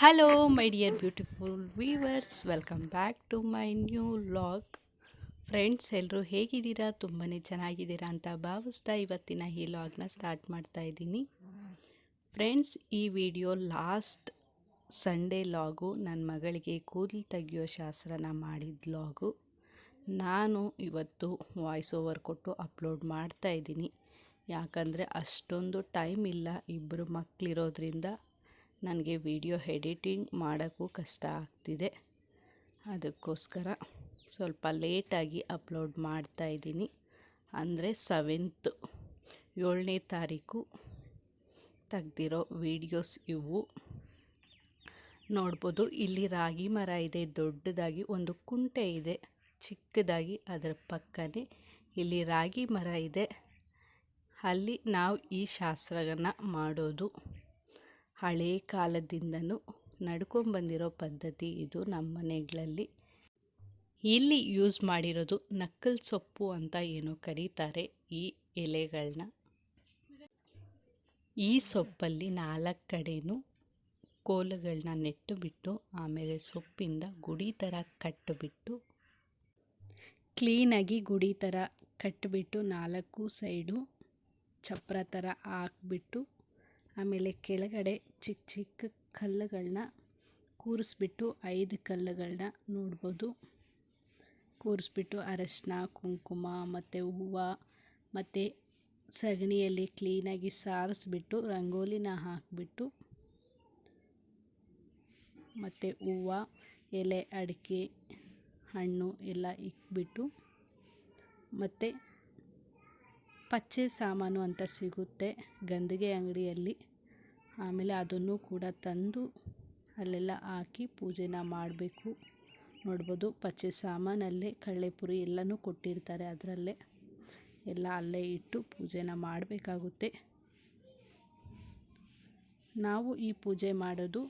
Hello my dear beautiful viewers welcome back to my new vlog friends ಎಲ್ಲರೂ ಹೇಗಿದ್ದೀರಾ? ತುಂಬಾ ಚೆನ್ನಾಗಿದ್ದೀರಾ ಅಂತ ಭಾವಿಸ್ತಾ ಇವತ್ತಿನ ಈ ಲಾಗ್ನ ಸ್ಟಾರ್ಟ್ ಮಾಡ್ತಾ ಇದ್ದೀನಿ. ಫ್ರೆಂಡ್ಸ್ ಈ ವಿಡಿಯೋ ಲಾಸ್ಟ್ ಸಂಡೇ ಲಾಗು ನನ್ನ ಮಗಳಿಗೆ ಕೂದಲು ತೆಗಿಯೋ ಶಾಸ್ತ್ರನ ಮಾಡಿದ ಲಾಗು ನಾನು ಇವತ್ತು ವಾಯ್ಸ್ ಓವರ್ ಕೊಟ್ಟು ಅಪ್ಲೋಡ್ ಮಾಡ್ತಾ ಇದ್ದೀನಿ. ಯಾಕಂದರೆ ಅಷ್ಟೊಂದು ಟೈಮ್ ಇಲ್ಲ ಇಬ್ಬರು ಮಕ್ಕಳಿರೋದ್ರಿಂದ ನನಗೆ ವಿಡಿಯೋ ಎಡಿಟಿಂಗ್ ಮಾಡೋಕ್ಕೂ ಕಷ್ಟ ಆಗ್ತಿದೆ. ಅದಕ್ಕೋಸ್ಕರ ಸ್ವಲ್ಪ ಲೇಟಾಗಿ ಅಪ್ಲೋಡ್ ಮಾಡ್ತಾ ಇದ್ದೀನಿ. ಅಂದರೆ ಸೆವೆಂತ್, ಏಳನೇ ತಾರೀಕು ತೆಗ್ದಿರೋ ವೀಡಿಯೋಸ್ ಇವು. ನೋಡ್ಬೋದು, ಇಲ್ಲಿ ರಾಗಿ ಮರ ಇದೆ, ದೊಡ್ಡದಾಗಿ ಒಂದು ಕುಂಟೆ ಇದೆ, ಚಿಕ್ಕದಾಗಿ ಅದರ ಪಕ್ಕನೇ ಇಲ್ಲಿ ರಾಗಿ ಮರ ಇದೆ. ಅಲ್ಲಿ ನಾವು ಈ ಶಾಸ್ತ್ರವನ್ನು ಮಾಡೋದು. ಹಳೇ ಕಾಲದಿಂದನೂ ನಡ್ಕೊಂಬಂದಿರೋ ಪದ್ಧತಿ ಇದು ನಮ್ಮ ಮನೆಗಳಲ್ಲಿ. ಇಲ್ಲಿ ಯೂಸ್ ಮಾಡಿರೋದು ನಕ್ಕಲ್ ಸೊಪ್ಪು ಅಂತ ಏನೋ ಕರೀತಾರೆ ಈ ಎಲೆಗಳನ್ನ ಈ ಸೊಪ್ಪಲ್ಲಿ ನಾಲ್ಕು ಕಡೆಯೂ ಕೋಲುಗಳನ್ನ ನೆಟ್ಟು ಬಿಟ್ಟು ಆಮೇಲೆ ಸೊಪ್ಪಿಂದ ಗುಡಿ ಥರ ಕಟ್ಟಿಬಿಟ್ಟು ಕ್ಲೀನಾಗಿ ಗುಡಿ ಥರ ಕಟ್ಟಿಬಿಟ್ಟು ನಾಲ್ಕು ಸೈಡು ಚಪ್ರ ಥರ ಹಾಕ್ಬಿಟ್ಟು ಆಮೇಲೆ ಕೆಳಗಡೆ ಚಿಕ್ಕ ಚಿಕ್ಕ ಕಲ್ಲುಗಳನ್ನ ಕೂರಿಸ್ಬಿಟ್ಟು ಐದು ಕಲ್ಲುಗಳನ್ನ ನೋಡ್ಬೋದು. ಕೂರಿಸ್ಬಿಟ್ಟು ಅರಶಿನ, ಕುಂಕುಮ ಮತ್ತು ಹೂವು ಮತ್ತು ಸಗಣಿಯಲ್ಲಿ ಕ್ಲೀನಾಗಿ ಸಾರಿಸ್ಬಿಟ್ಟು ರಂಗೋಲಿನ ಹಾಕಿಬಿಟ್ಟು ಮತ್ತು ಹೂವು, ಎಲೆ, ಅಡಿಕೆ, ಹಣ್ಣು ಎಲ್ಲ ಇಕ್ಬಿಟ್ಟು ಮತ್ತು ಪಚ್ಚೆ ಸಾಮಾನು ಅಂತ ಸಿಗುತ್ತೆ ಗಂದಿಗೆ ಅಂಗಡಿಯಲ್ಲಿ. ಆಮೇಲೆ ಅದನ್ನು ಕೂಡ ತಂದು ಅಲ್ಲೆಲ್ಲ ಹಾಕಿ ಪೂಜೆನ ಮಾಡಬೇಕು. ನೋಡ್ಬೋದು ಪಚ್ಚೆ ಸಾಮಾನಲ್ಲೇ ಕಳ್ಳೆಪುರಿ ಎಲ್ಲನೂ ಕೊಟ್ಟಿರ್ತಾರೆ ಅದರಲ್ಲೇ. ಎಲ್ಲ ಅಲ್ಲೇ ಇಟ್ಟು ಪೂಜೆನ ಮಾಡಬೇಕಾಗುತ್ತೆ. ನಾವು ಈ ಪೂಜೆ ಮಾಡೋದು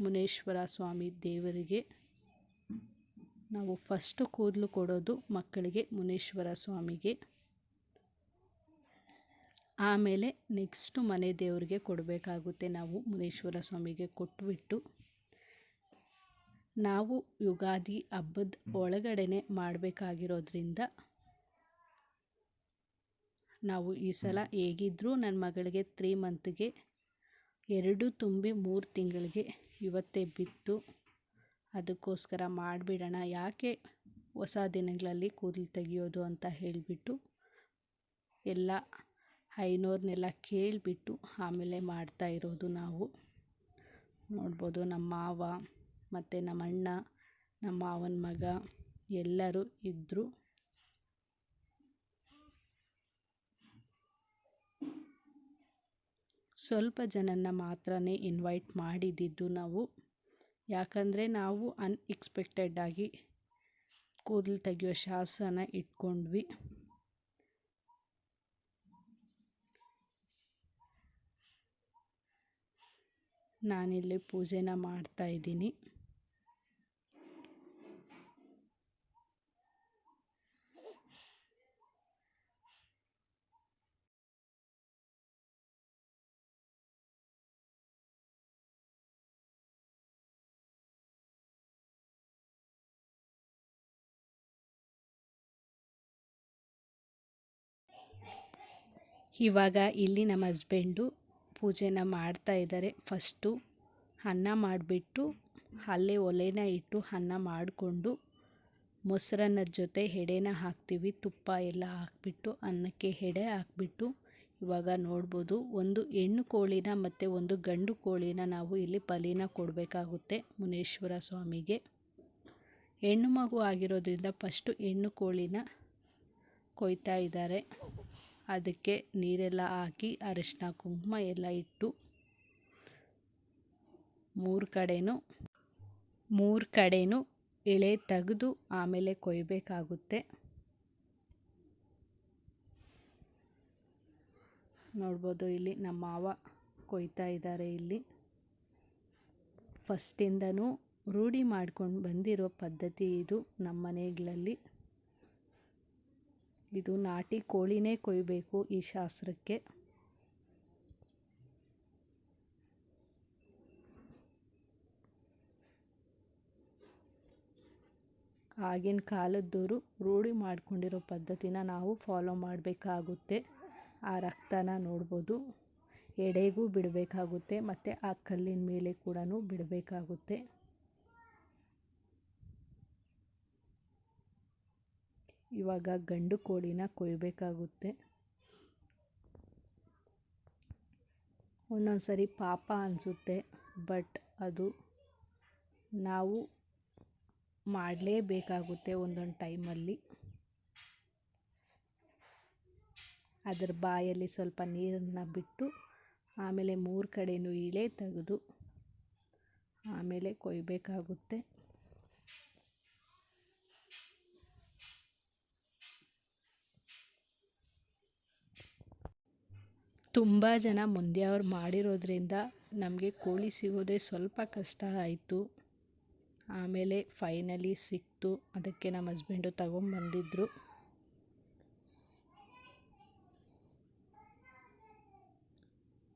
ಮುನೇಶ್ವರ ಸ್ವಾಮಿ ದೇವರಿಗೆ. ನಾವು ಫಸ್ಟು ಕೂದಲು ಕೊಡೋದು ಮಕ್ಕಳಿಗೆ ಮುನೇಶ್ವರ ಸ್ವಾಮಿಗೆ. ಆಮೇಲೆ ನೆಕ್ಸ್ಟು ಮನೆ ದೇವರಿಗೆ ಕೊಡಬೇಕಾಗುತ್ತೆ. ನಾವು ಮುನೇಶ್ವರ ಸ್ವಾಮಿಗೆ ಕೊಟ್ಬಿಟ್ಟು ನಾವು ಯುಗಾದಿ ಹಬ್ಬದ ಒಳಗಡೆನೆ ಮಾಡಬೇಕಾಗಿರೋದ್ರಿಂದ ನಾವು ಈ ಸಲ ಹೇಗಿದ್ದರೂ ನನ್ನ ಮಗಳಿಗೆ ತ್ರೀ ಮಂತ್ಗೆ ಎರಡು ತುಂಬಿ ಮೂರು ತಿಂಗಳಿಗೆ ಇವತ್ತೇ ಬಿತ್ತು. ಅದಕ್ಕೋಸ್ಕರ ಮಾಡಿಬಿಡೋಣ. ಯಾಕೆ ಹೊಸ ದಿನಗಳಲ್ಲಿ ಕೂದಲು ತೆಗೆಯೋದು ಅಂತ ಹೇಳಿಬಿಟ್ಟು ಎಲ್ಲ ಐನೋರ್ನೆಲ್ಲ ಕೇಳಿಬಿಟ್ಟು ಆಮೇಲೆ ಮಾಡ್ತಾ ಇರೋದು ನಾವು. ನೋಡ್ಬೋದು ನಮ್ಮ ಮಾವ ಮತ್ತು ನಮ್ಮ ಅಣ್ಣ, ನಮ್ಮ ಮಾವನ ಮಗ ಎಲ್ಲರೂ ಇದ್ದರು ಸ್ವಲ್ಪ ಜನನ ಮಾತ್ರನೇ ಇನ್ವೈಟ್ ಮಾಡಿದ್ದಿದ್ದು ನಾವು. ಯಾಕಂದರೆ ನಾವು ಅನ್ಎಕ್ಸ್ಪೆಕ್ಟೆಡ್ಡಾಗಿ ಕೂದಲು ತೆಗೆಯೋ ಶಾಸನ ಇಟ್ಕೊಂಡ್ವಿ. ನಾನಿಲ್ಲಿ ಪೂಜೆನ ಮಾಡ್ತಾ ಇದ್ದೀನಿ. ಇವಾಗ ಇಲ್ಲಿ ನಮ್ಮ ಹಸ್ಬೆಂಡು ಪೂಜೆನ ಮಾಡ್ತಾ ಇದ್ದಾರೆ. ಫಸ್ಟು ಅನ್ನ ಮಾಡಿಬಿಟ್ಟು ಅಲ್ಲೇ ಒಲೆನ ಇಟ್ಟು ಅನ್ನ ಮಾಡಿಕೊಂಡು ಮೊಸರನ್ನದ ಜೊತೆ ಎಡೆನ ಹಾಕ್ತೀವಿ. ತುಪ್ಪ ಎಲ್ಲ ಹಾಕ್ಬಿಟ್ಟು ಅನ್ನಕ್ಕೆ ಎಡೆ ಹಾಕ್ಬಿಟ್ಟು ಇವಾಗ ನೋಡ್ಬೋದು ಒಂದು ಹೆಣ್ಣು ಕೋಳಿನ ಮತ್ತು ಒಂದು ಗಂಡು ಕೋಳಿನ ನಾವು ಇಲ್ಲಿ ಬಲಿನ ಕೊಡಬೇಕಾಗುತ್ತೆ ಮುನೇಶ್ವರ ಸ್ವಾಮಿಗೆ. ಹೆಣ್ಣು ಮಗು ಆಗಿರೋದ್ರಿಂದ ಫಸ್ಟು ಹೆಣ್ಣು ಕೋಳಿನ ಕೊಯ್ತಾ ಇದ್ದಾರೆ. ಅದಕ್ಕೆ ನೀರೆಲ್ಲ ಹಾಕಿ ಅರಿಶಿನ ಕುಂಕುಮ ಎಲ್ಲ ಇಟ್ಟು ಮೂರು ಕಡೆಯೂ ಮೂರು ಕಡೆಯೂ ಎಳೆ ತೆಗೆದು ಆಮೇಲೆ ಕೊಯ್ಬೇಕಾಗುತ್ತೆ. ನೋಡ್ಬೋದು ಇಲ್ಲಿ ನಮ್ಮ ಮಾವ ಕೊಯ್ತಾ ಇದ್ದಾರೆ ಇಲ್ಲಿ. ಫಸ್ಟಿಂದನೂ ರೂಢಿ ಮಾಡ್ಕೊಂಡು ಬಂದಿರೋ ಪದ್ಧತಿ ಇದು ನಮ್ಮ ಮನೆಗಳಲ್ಲಿ. ಇದು ನಾಟಿ ಕೋಳಿನೇ ಕೊಯ್ಯಬೇಕು ಈ ಶಾಸ್ತ್ರಕ್ಕೆ. ಆಗಿನ ಕಾಲದವರು ರೂಢಿ ಮಾಡಿಕೊಂಡಿರೋ ಪದ್ಧತಿನ ನಾವು ಫಾಲೋ ಮಾಡಬೇಕಾಗುತ್ತೆ. ಆ ರಕ್ತನ ನೋಡ್ಬೋದು, ಎಡೆಗೂ ಬಿಡಬೇಕಾಗುತ್ತೆ, ಮತ್ತು ಆ ಕಲ್ಲಿನ ಮೇಲೆ ಕೂಡ ಬಿಡಬೇಕಾಗುತ್ತೆ. ಇವಾಗ ಗಂಡು ಕೋಳಿನ ಕೊಯ್ಬೇಕಾಗುತ್ತೆ. ಒಂದೊಂದು ಸರಿ ಪಾಪ ಅನಿಸುತ್ತೆ, ಬಟ್ ಅದು ನಾವು ಮಾಡಲೇಬೇಕಾಗುತ್ತೆ ಒಂದೊಂದು ಟೈಮಲ್ಲಿ. ಅದರ ಬಾಯಲ್ಲಿ ಸ್ವಲ್ಪ ನೀರನ್ನು ಬಿಟ್ಟು ಆಮೇಲೆ ಮೂರು ಕಡೆಯೂ ಇಳೆ ತೆಗೆದು ಆಮೇಲೆ ಕೊಯ್ಬೇಕಾಗುತ್ತೆ. ತುಂಬ ಜನ ಮುಂದೆ ಅವ್ರು ಮಾಡಿರೋದ್ರಿಂದ ನಮಗೆ ಕೋಳಿ ಸಿಗೋದೇ ಸ್ವಲ್ಪ ಕಷ್ಟ ಆಯಿತು. ಆಮೇಲೆ ಫೈನಲಿ ಸಿಕ್ತು. ಅದಕ್ಕೆ ನಮ್ಮ ಹಸ್ಬೆಂಡು ತಗೊಂಬಂದಿದ್ರು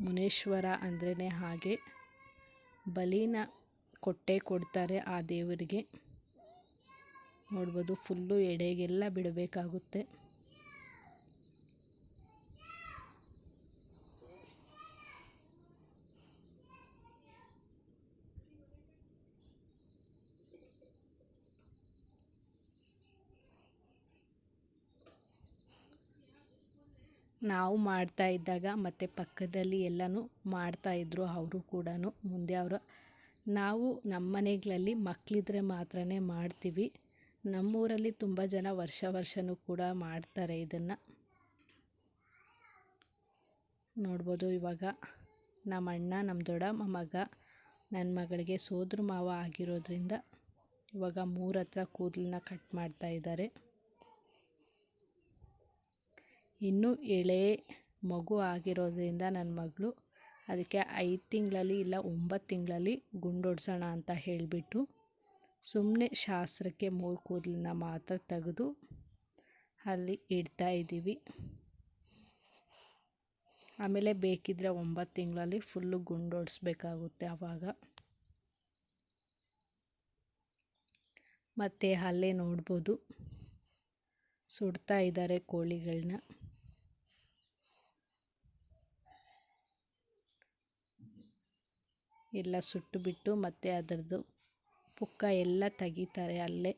ಮುನೇಶ್ವರ ಅಂದ್ರೇ ಹಾಗೆ. ಬಲಿನ ಕೊಟ್ಟೆ ಕೊಡ್ತಾರೆ ಆ ದೇವರಿಗೆ. ನೋಡ್ಬೋದು ಫುಲ್ಲು ಎಡೆಗೆಲ್ಲ ಬಿಡಬೇಕಾಗುತ್ತೆ. ನಾವು ಮಾಡ್ತಾ ಇದ್ದಾಗ ಮತ್ತು ಪಕ್ಕದಲ್ಲಿ ಎಲ್ಲನೂ ಮಾಡ್ತಾ ಇದ್ದರು ಅವರು ಕೂಡ ಮುಂದೆ ಅವರು ನಾವು ನಮ್ಮ ಮನೆಗಳಲ್ಲಿ ಮಕ್ಕಳಿದ್ರೆ ಮಾತ್ರ ಮಾಡ್ತೀವಿ. ನಮ್ಮೂರಲ್ಲಿ ತುಂಬ ಜನ ವರ್ಷ ವರ್ಷವೂ ಕೂಡ ಮಾಡ್ತಾರೆ ಇದನ್ನು. ನೋಡ್ಬೋದು ಇವಾಗ ನಮ್ಮ ಅಣ್ಣ ನಮ್ಮ ದೊಡ್ಡಮ್ಮ ಮಗ ನನ್ನ ಮಗಳಿಗೆ ಸೋದ್ರ ಮಾವ ಆಗಿರೋದ್ರಿಂದ ಇವಾಗ ಮೂರ ಹತ್ರ ಕೂದಲನ್ನ ಕಟ್ ಮಾಡ್ತಾ ಇದ್ದಾರೆ. ಇನ್ನೂ ಎಳೆ ಮಗು ಆಗಿರೋದ್ರಿಂದ ನನ್ನ ಮಗಳು ಅದಕ್ಕೆ ಐದು ತಿಂಗಳಲ್ಲಿ ಇಲ್ಲ ಒಂಬತ್ತು ತಿಂಗಳಲ್ಲಿ ಗುಂಡೊಡ್ಸೋಣ ಅಂತ ಹೇಳಿಬಿಟ್ಟು ಸುಮ್ಮನೆ ಶಾಸ್ತ್ರಕ್ಕೆ ಮೂರು ಕೂದಲನ್ನ ಮಾತ್ರ ತೆಗೆದು ಅಲ್ಲಿ ಇಡ್ತಾ ಇದ್ದೀವಿ. ಆಮೇಲೆ ಬೇಕಿದ್ದರೆ ಒಂಬತ್ತು ತಿಂಗಳಲ್ಲಿ ಫುಲ್ಲು ಗುಂಡೊಡಿಸ್ಬೇಕಾಗುತ್ತೆ ಆವಾಗ ಮತ್ತು ಅಲ್ಲೇ ನೋಡ್ಬೋದು. ಸುಡ್ತಾ ಇದ್ದಾರೆ ಕೋಳಿಗಳನ್ನ ಎಲ್ಲ ಸುಟ್ಟು ಬಿಟ್ಟು ಮತ್ತು ಅದರದ್ದು ಪುಕ್ಕ ಎಲ್ಲ ತೆಗಿತಾರೆ ಅಲ್ಲೇ.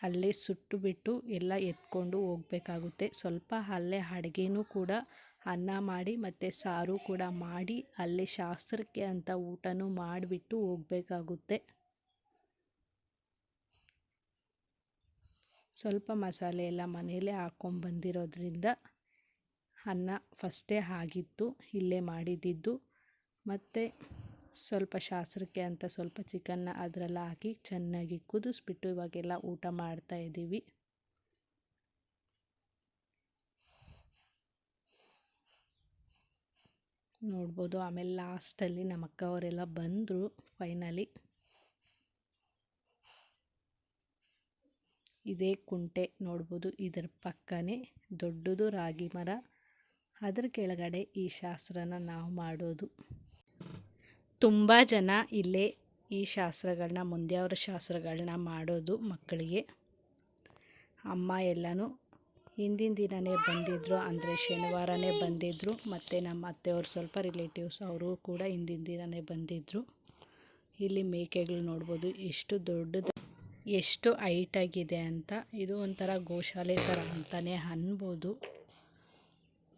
ಅಲ್ಲೇ ಸುಟ್ಟು ಬಿಟ್ಟು ಎಲ್ಲ ಎತ್ಕೊಂಡು ಹೋಗ್ಬೇಕಾಗುತ್ತೆ. ಸ್ವಲ್ಪ ಅಲ್ಲೇ ಅಡುಗೆನೂ ಕೂಡ ಅನ್ನ ಮಾಡಿ ಮತ್ತು ಸಾರು ಕೂಡ ಮಾಡಿ ಅಲ್ಲೇ ಶಾಸ್ತ್ರಕ್ಕೆ ಅಂತ ಊಟನೂ ಮಾಡಿಬಿಟ್ಟು ಹೋಗ್ಬೇಕಾಗುತ್ತೆ. ಸ್ವಲ್ಪ ಮಸಾಲೆ ಎಲ್ಲ ಮನೆಯಲ್ಲೇ ಹಾಕ್ಕೊಂಬಂದಿರೋದ್ರಿಂದ ಅನ್ನ ಫಸ್ಟೇ ಆಗಿತ್ತು, ಇಲ್ಲೇ ಮಾಡಿದ್ದಿದ್ದು ಮತ್ತು ಸ್ವಲ್ಪ ಶಾಸ್ತ್ರಕ್ಕೆ ಅಂತ ಸ್ವಲ್ಪ ಚಿಕನ್ನ ಅದರಲ್ಲಿ ಹಾಕಿ ಚೆನ್ನಾಗಿ ಕುದಿಸ್ಬಿಟ್ಟು ಇವಾಗೆಲ್ಲ ಊಟ ಮಾಡ್ತಾ ಇದ್ದೀವಿ. ನೋಡ್ಬೋದು, ಆಮೇಲೆ ಲಾಸ್ಟಲ್ಲಿ ನಮ್ಮ ಅಕ್ಕವರೆಲ್ಲ ಬಂದರು ಫೈನಲಿ ಇದೇ ಕುಂಟೆ ನೋಡ್ಬೋದು. ಇದರ ಪಕ್ಕನೇ ದೊಡ್ಡದು ರಾಗಿ ಮರ. ಅದರ ಕೆಳಗಡೆ ಈ ಶಾಸ್ತ್ರನ ನಾವು ಮಾಡೋದು. ತುಂಬ ಜನ ಇಲ್ಲೇ ಈ ಶಾಸ್ತ್ರಗಳನ್ನ ಮುಂದೆಯವರ ಶಾಸ್ತ್ರಗಳನ್ನ ಮಾಡೋದು ಮಕ್ಕಳಿಗೆ. ಅಮ್ಮ ಎಲ್ಲನೂ ಹಿಂದಿನ ದಿನವೇ ಬಂದಿದ್ದರು ಅಂದರೆ ಶನಿವಾರನೇ ಬಂದಿದ್ದರು ಮತ್ತು ನಮ್ಮ ಅತ್ತೆಯವರು ಸ್ವಲ್ಪ ರಿಲೇಟಿವ್ಸ್ ಅವರು ಕೂಡ ಹಿಂದಿನ ದಿನವೇ ಬಂದಿದ್ದರು ಇಲ್ಲಿ ಮೇಕೆಗಳು ನೋಡ್ಬೋದು, ಎಷ್ಟು ದೊಡ್ಡದು ಎಷ್ಟು ಹೈಟಾಗಿದೆ ಅಂತ. ಇದು ಒಂಥರ ಗೋಶಾಲೆ ಥರ ಅಂತಲೇ ಅನ್ಬೋದು.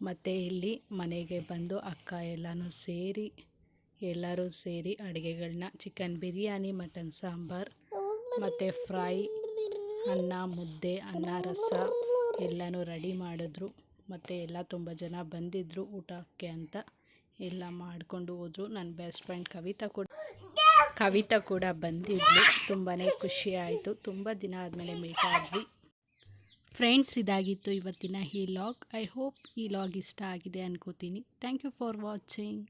ಮತ್ತು ಇಲ್ಲಿ ಮನೆಗೆ ಬಂದು ಅಕ್ಕ ಎಲ್ಲನೂ ಸೇರಿ, ಎಲ್ಲರೂ ಸೇರಿ ಅಡುಗೆಗಳನ್ನ ಚಿಕನ್ ಬಿರಿಯಾನಿ, ಮಟನ್ ಸಾಂಬಾರು, ಮತ್ತು ಫ್ರೈ, ಅನ್ನ, ಮುದ್ದೆ, ಅನ್ನ, ರಸ ಎಲ್ಲನೂ ರೆಡಿ ಮಾಡಿದ್ರು. ಮತ್ತು ಎಲ್ಲ ತುಂಬ ಜನ ಬಂದಿದ್ದರು ಊಟಕ್ಕೆ ಅಂತ. ಎಲ್ಲ ಮಾಡಿಕೊಂಡು ಹೋದರು. ನನ್ನ ಬೆಸ್ಟ್ ಫ್ರೆಂಡ್ ಕವಿತಾ ಕೂಡ ಕವಿತಾ ಕೂಡ ಬಂದಿದ್ಲು. ತುಂಬಾ ಖುಷಿ ಆಯಿತು ತುಂಬ ದಿನ ಆದಮೇಲೆ ಮೀಟ್ ಆದ್ವಿ. ಫ್ರೆಂಡ್ಸ್ ಇದಾಗಿತ್ತು ಇವತ್ತಿನ ಈ ಲಾಗ್ ಐ ಹೋಪ್ ಈ ಲಾಗ್ ಇಷ್ಟ ಆಗಿದೆ ಅನ್ಕೋತೀನಿ. Thank you for watching